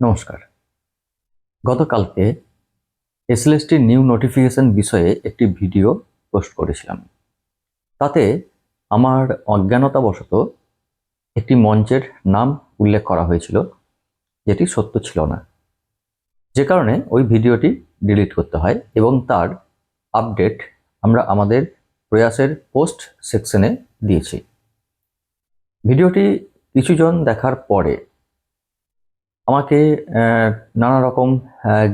নমস্কার। গতকালকে এসএলএসটির new notification বিষয়ে একটি ভিডিও পোস্ট করেছিলাম। তাতে আমার অজ্ঞানতাবশত একটি মঞ্চের নাম উল্লেখ করা হয়েছিল, যেটি সত্য ছিল না। যে কারণে ওই ভিডিওটি ডিলিট করতে হয় এবং তার আপডেট আমরা আমাদের প্রয়াসের পোস্ট সেকশনে দিয়েছি। ভিডিওটি কিছুজন দেখার পরে আমাকে নানা রকম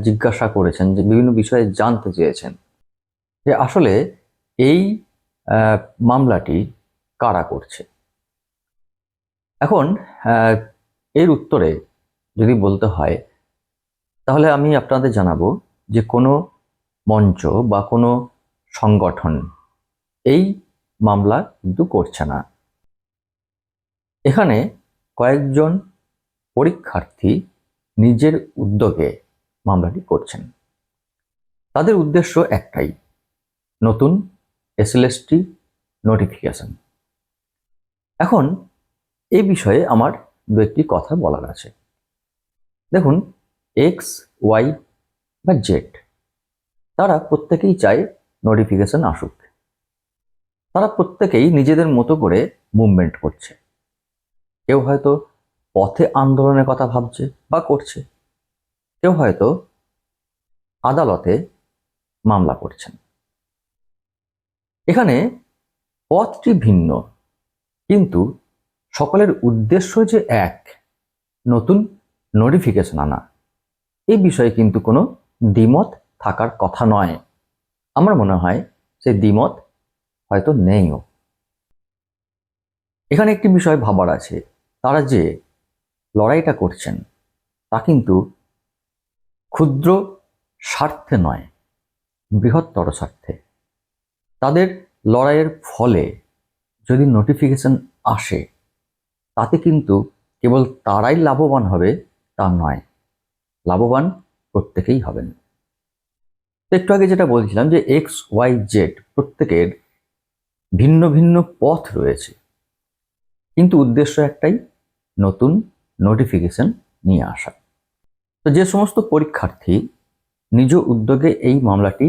জিজ্ঞাসা করেছেন, যে বিভিন্ন বিষয়ে জানতে চেয়েছেন। যে আসলে এই মামলাটি কারা করছে? এখন এর উত্তরে যদি বলতে হয়, তাহলে আমি আপনাদের জানাব যে কোনো মঞ্চ বা কোনো সংগঠন এই মামলা কিন্তু করছে না। এখানে কয়েকজন পরীক্ষার্থী নিজের উদ্যোগে মামলাটি করছেন। তাদের উদ্দেশ্য একটাই, নতুন এসএলএসটি নোটিফিকেশন এখন এই বিষয়ে আমার দু একটি কথা বলার আছে। দেখুন এক্স ওয়াই বা জেড তারা প্রত্যেকেই চায় নোটিফিকেশন আসুক। তারা প্রত্যেকেই নিজেদের মতো করে মুভমেন্ট করছে। কেউ হয়তো পথে আন্দোলনের কথা ভাবছে বা করছে। কেউ হয়তো আদালতে মামলা করছেন। এখানে পথটি ভিন্ন, কিন্তু সকলের উদ্দেশ্য যে এক, নতুন নোটিফিকেশন আনা এই বিষয়ে কিন্তু কোনো দ্বিমত থাকার কথা নয়। আমার মনে হয় সেই দ্বিমত হয়তো নেইও। এখানে একটি বিষয় ভাবার আছে, তারা যে লড়াইটা করছেন, তা কিন্তু ক্ষুদ্র স্বার্থে নয়, বৃহত্তর স্বার্থে। তাদের লড়াইয়ের ফলে যদি নোটিফিকেশন আসে, তাতে কিন্তু কেবল তারাই লাভবান হবে, তা নয়, লাভবান প্রত্যেকেই হবেন। একটু আগে যেটা বলছিলাম যে এক্স ওয়াই জেড প্রত্যেকের ভিন্ন ভিন্ন পথ রয়েছে। কিন্তু উদ্দেশ্য একটাই, নতুন নোটিফিকেশন নিয়ে আসা। তো যে সমস্ত পরীক্ষার্থী নিজ উদ্যোগে এই মামলাটি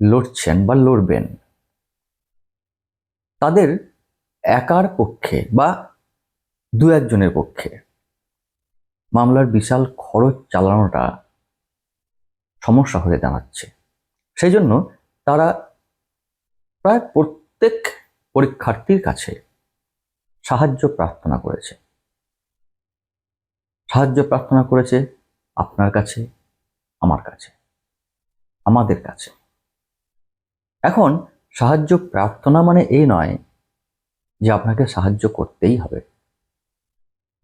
লড়ছেন বা লড়বেন, তাদের একার পক্ষে বা দু একজনের পক্ষে মামলার বিশাল খরচ চালানোটা সমস্যা হয়ে দাঁড়াচ্ছে। সেই জন্য তারা প্রায় প্রত্যেক পরীক্ষার্থীর কাছে সাহায্য প্রার্থনা করেছে। সাহায্য প্রার্থনা করেছে আপনার কাছে, আমার কাছে, আমাদের কাছে। এখন, সাহায্য প্রার্থনা মানে এই নয় যে আপনাকে সাহায্য করতেই হবে।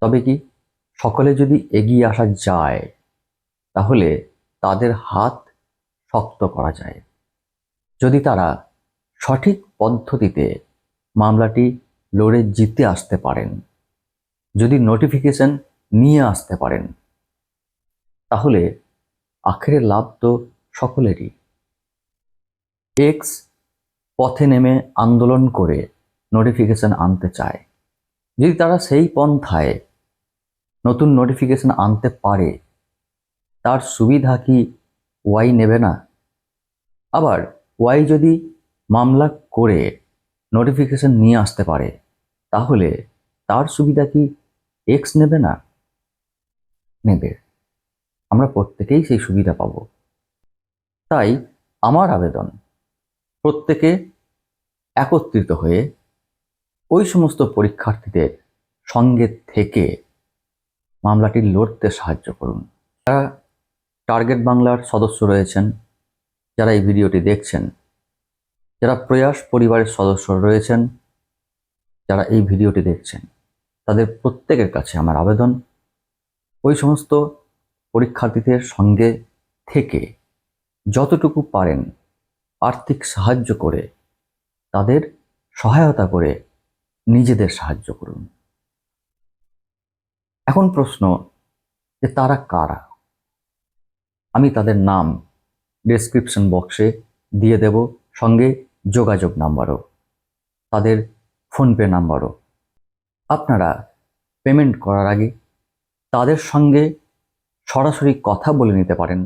তবে কি সকলে যদি এগিয়ে আসা যায়, তাহলে তাদের হাত শক্ত করা যায়। যদি তারা সঠিক পদ্ধতিতে মামলাটি লড়ে জিতে আসতে পারেন, যদি নোটিফিকেশন নিয়ে আসতে পারেন। তাহলে আখেরে লাভ তো সকলেরই। এক্স পথে নেমে আন্দোলন করে নোটিফিকেশন আনতে চায়। যদি তারা সেই পন্থায় নতুন নোটিফিকেশন আনতে পারে, তার সুবিধা কি ওয়াই নেবে না? আবার ওয়াই যদি মামলা করে নোটিফিকেশন নিয়ে আসতে পারে, তাহলে তার সুবিধা কি এক্স নেবে না? নেবে। আমরা প্রত্যেকেই সেই সুবিধা পাব। তাই আমার আবেদন, প্রত্যেকে একত্রিত হয়ে ওই সমস্ত পরীক্ষার্থীদের সঙ্গে থেকে মামলাটি লড়তে সাহায্য করুন। যারা টার্গেট বাংলার সদস্য রয়েছেন, যারা এই ভিডিওটি দেখছেন, যারা প্রয়াস পরিবারের সদস্য রয়েছেন, যারা এই ভিডিওটি দেখছেন, তাদের প্রত্যেকের কাছে আমার আবেদন। ওই সমস্ত পরীক্ষার্থীদের সঙ্গে থেকে যতটুকু পারেন আর্থিক সাহায্য করে তাদের সহায়তা করে নিজেদের সাহায্য করুন। এখন প্রশ্ন যে তারা কারা? আমি তাদের নাম ডেসক্রিপশন বক্সে দিয়ে দেব, সঙ্গে যোগাযোগ নাম্বারও, তাদের ফোনপে নাম্বারও। আপনারা পেমেন্ট করার আগে তাদের সঙ্গে সরাসরি কথা বলে নিতে পারেন।